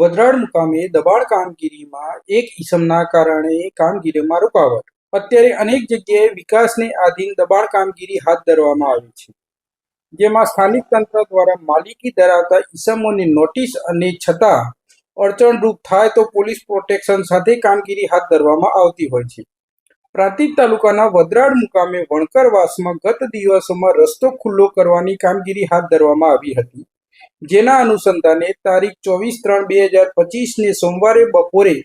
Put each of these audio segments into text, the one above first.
વડરાડ મુકામે દબાણ કામગીરીમાં એક ઈસમના કારણે કામગીરીમાં રૂકાવટ. અત્યારે અનેક જગ્યાએ વિકાસને આધીન દબાણ કામગીરી હાથ ધરવામાં આવી છે. જેમાં સ્થાનિક તંત્ર દ્વારા માલિકી ધરાવતા ઈસમોની નોટિસ અને છતાં અડચણરૂપ થાય તો પોલીસ પ્રોટેક્શન સાથે કામગીરી હાથ ધરવામાં આવતી હોય છે. પ્રાંતિજ તાલુકાના વદરાડ મુકામે વણકરવાસમાં ગત દિવસોમાં રસ્તો ખુલ્લો કરવાની કામગીરી હાથ ધરવામાં આવી હતી. જેના અનુસંધાને તારીખ ચોવીસ ત્રણ બે હજાર પચીસને સોમવારે બપોરે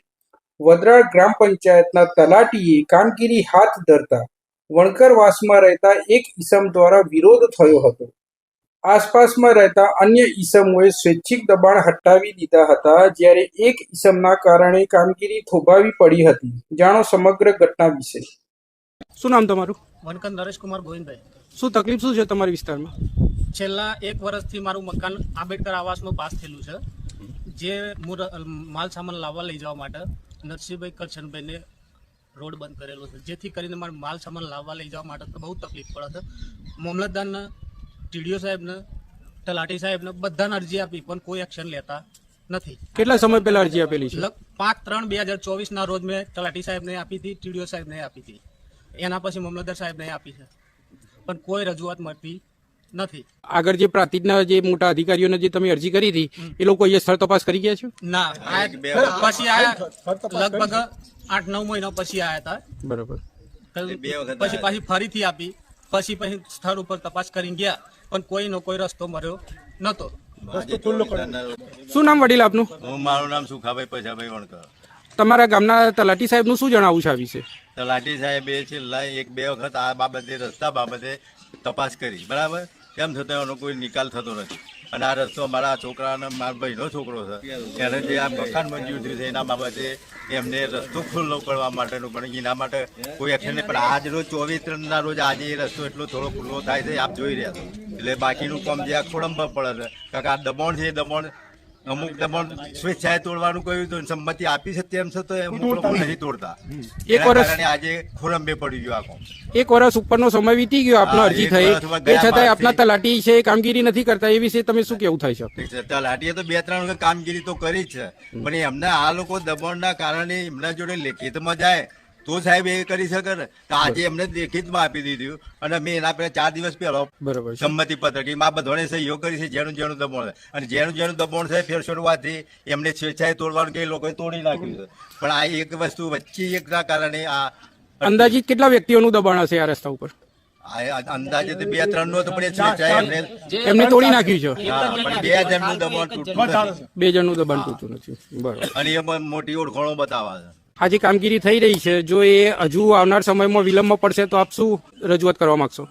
વદરાળ ગ્રામ પંચાયતના તલાટીએ કામગીરી હાથ ધરતા વણકરવાસમાં રહેતા એક ઈસમ દ્વારા વિરોધ થયો હતો. આસપાસમાં રહેતા અન્ય ઈસમોએ સ્વૈચ્છિક દબાણ હટાવી દીધા હતા જ્યારે એક ઈસમના કારણે કામગીરી થોભાવી પડી હતી. જાણો સમગ્ર ઘટના વિશે. શું નામ તમારું? વનકન નરેશકુમાર ગોવિંદભાઈ. શું તકલીફ શું છે તમારા વિસ્તારમાં? છેલ્લા એક વર્ષથી મારું મકાન આંબેડકર આવાસનું પાસ થયેલું છે. જે માલ સામાન લાવવા લઈ જવા માટે નરસિંહભાઈ કરશનભાઈને રોડ બંધ કરેલો છે. જેથી કરીને મારે માલ સામાન લાવવા લઈ જવા માટે તો બહુ તકલીફ પડે છે. મામલતદારના ટીડીઓ સાહેબને તલાટી સાહેબને બધાને અરજી આપી પણ કોઈ એક્શન લેતા નથી. કેટલા સમય પહેલા અરજી આપેલી છે? પાંચ ત્રણ બે હજાર ચોવીસના રોજ મેં તલાટી સાહેબને આપી હતી ટીડીઓ સાહેબને આપી હતી. એના પછી મામલતદાર સાહેબને આપી છે. પણ કોઈ રજૂઆત મળતી નથી. આગળ જે પ્રાંતિજના જે મોટા અધિકારીઓને જે તમે અરજી કરી હતી એ લોકો અહીંયા સ્થળ તપાસ કરી ગયા છે? ના પછી લગભગ આઠ નવ મહિના પછી આયા હતા. બરાબર. પછી પાછી ફરીથી આપી. પછી પછી સ્થળ ઉપર તપાસ કરીને ગયા પણ કોઈનો કોઈ રસ્તો મળ્યો નતો શું નામ વડીલ આપનું? હું મારું નામ સુખાભાઈ પછાભાઈ વણકર. તમારા ગામના તલાટી સાહેબનું શું જણાવવું છે આ વિશે? તલાટી સાહેબે છેલ્લા એક બે વખત આ બાબતે રસ્તા બાબતે તપાસ કરી. બરાબર? કેમ છતાં એનો કોઈ નિકાલ થતો નથી. અને આ રસ્તો મારા છોકરાને મારા ભાઈનો છોકરો છે. એને જે આ મકાન મંજૂર થયું છે એના બાબતે એમને રસ્તો ખુલ્લો કરવા માટેનું પણ એના માટે કોઈ એક્શન નહીં. પણ આજ રોજ ચોવીસ ત્રણના રોજ આજે એ રસ્તો એટલો થોડો ખુલ્લો થાય છે, આપ જોઈ રહ્યા છો. એટલે બાકીનું કામ જે આ ખોડંબર પડે છે. કારણ કે આ દબાણ છે, એ દબાણ અમુક દબાણ સ્વેચ્છાએ તોડવાનું કહ્યું તો સંમતિ આપી છે તેમ છતાં અમુક લોકો નથી તોડતા. એક વર્ષ- આજે ખોરંબે પડી ગયો આખો એક વર્ષ ઉપરનો સમય વીતી ગયો આપનો અરજી થઈ. એ છતાં આપના તલાટી છે કામગીરી નથી કરતા એ વિશે તમે શું કેવું થાય છે? તલાટીએ તો બે ત્રણ વખત કામગીરી તો કરી જ છે. પણ એમને આ લોકો દબાણના કારણે એમના જોડે લેખિતમાં જાય તો સાહેબ એ કરી શકે ને તો આજે એમને લેખિતમાં આપી દીધું. અને મેં એના પહેલા ચાર દિવસ પહેલો બરાબર સંમતિ પત્ર કે માં બધાને સહયોગ કરી છે જેનું જેનું દબાણ અને જેનું જેનું દબાણ છે ફેર શરૂઆતથી એમને સ્વેચ્છાએ તોડવાનું કે એ લોકોએ તોડી નાખ્યું છે. પણ આ એક વસ્તુ વચ્ચે એકના કારણે આ અંદાજિત કેટલા વ્યક્તિઓનું દબાણ હશે આ રસ્તા ઉપર? આ અંદાજે તો બે ત્રણ નો તો પણ એમને એમને તોડી નાખ્યું છે. બે હજારનું દબાણ તૂટતું. બે જણનું દબાણ તૂટતું નથી. બરાબર. અને એમાં મોટી ઓળખાણો બતાવે છે. આ જે કામગીરી થઈ રહી છે જો એ હજુ આવનાર સમયમાં વિલંબમાં પડશે તો આપ શું રજૂઆત કરવા માંગશો?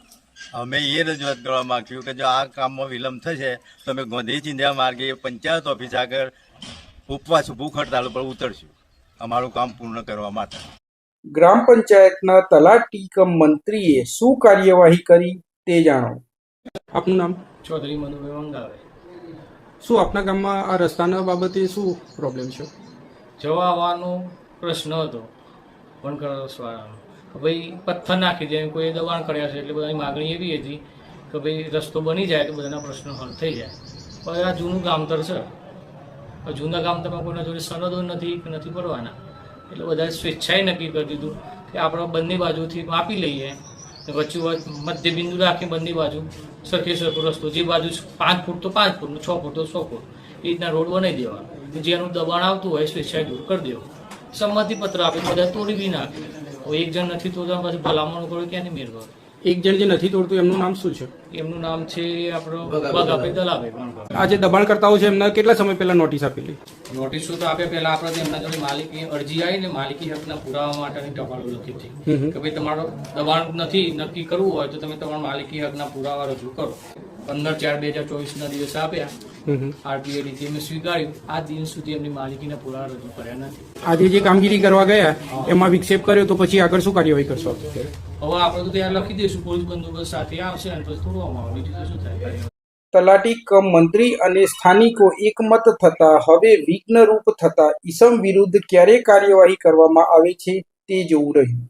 અમે એ રજૂઆત કરવા માંગ્યું કે જો આ કામમાં વિલંબ થશે તો અમે ગોંધી ચિંધ્યા માર્ગે પંચાયત ઓફિસ આગળ ઉપવાસ ભૂખ હડતાલ પર ઉતરશું. અમારું કામ પૂર્ણ કરવા માટે. ગ્રામ પંચાયતના તલાટી કમ મંત્રીએ શું કાર્યવાહી કરી તે જાણો. આપનું નામ? ચૌધરી મનુભાઈ મંગાવે. શું આપના ગામમાં આ રસ્તાના બાબતે શું પ્રોબ્લેમ છે? જવા આવવાનો પ્રશ્ન હતો વણકરવાળાનો. ભાઈ પથ્થર નાખી દે, કોઈ દબાણ કર્યા છે એટલે બધાની માગણી એવી હતી કે ભાઈ રસ્તો બની જાય તો બધાના પ્રશ્નો હલ થઈ જાય. પણ આ જૂનું ગામતર છે. જૂના ગામતરમાં કોઈના જોડે સનદો નથી કે નથી પડવાના એટલે બધાએ સ્વેચ્છાએ નક્કી કરી દીધું કે આપણે બંને બાજુથી માપી લઈએ. વચ્ચે મધ્ય બિંદુ રાખી બંને બાજુ સરખે સરખો રસ્તો. જે બાજુ પાંચ ફૂટ તો પાંચ ફૂટ, છ ફૂટ તો છ ફૂટ. એ રીતના રોડ બનાવી દેવા જેનું દબાણ આવતું હોય સ્વેચ્છાએ દૂર કરી દેવું. સંમતિ પત્ર આપી બધા તોડી બી નાખે. એક જણ નથી તોડતા પછી ભલામણ કરો ક્યાંની મેળ એક જણ જે નથી તોડતું એમનું નામ શું છે? એમનું નામ છે આપણો બગાભાઈ દલાભાઈ આ જે દબાણ કરતાઓ છે એમને કેટલા સમય પહેલા નોટિસ આપેલી? નોટિસો તો આપ્યા પહેલા આપણે એમના જોડે માલિકી અરજી આવી ને માલિકી હકના પુરાવા માટેની ટપાલ લખી હતી. કે ભાઈ તમારો દબાણ નથી નક્કી કરવું હોય તો તમે તમારા માલિકી હકના પુરાવા રજૂ કરો. પંદર ચાર બે હજાર ચોવીસના દિવસે આપ્યા. આરટીએ રીતે મેં સ્વીકાર્યું. આ દિન સુધી એમની માલિકીના પુરાવા રજૂ કર્યા નથી. આજે જે કામગીરી કરવા ગયા એમાં વિક્ષેપ કર્યો તો પછી આગળ શું કાર્યવાહી કરશો? હવે આપણે તો ત્યાં લખી દઈશું. પોલીસ બંદોબસ્ત સાથે આવશે અને પછી તોડવામાં આવે. બીજું શું થાય? તલાટી કમ મંત્રી અને સ્થાનિકો એકમત થતા હવે વિઘ્નરૂપ થતા ઈસમ વિરુદ્ધ ક્યારે કાર્યવાહી કરવામાં આવે છે તે જોવું રહ્યું.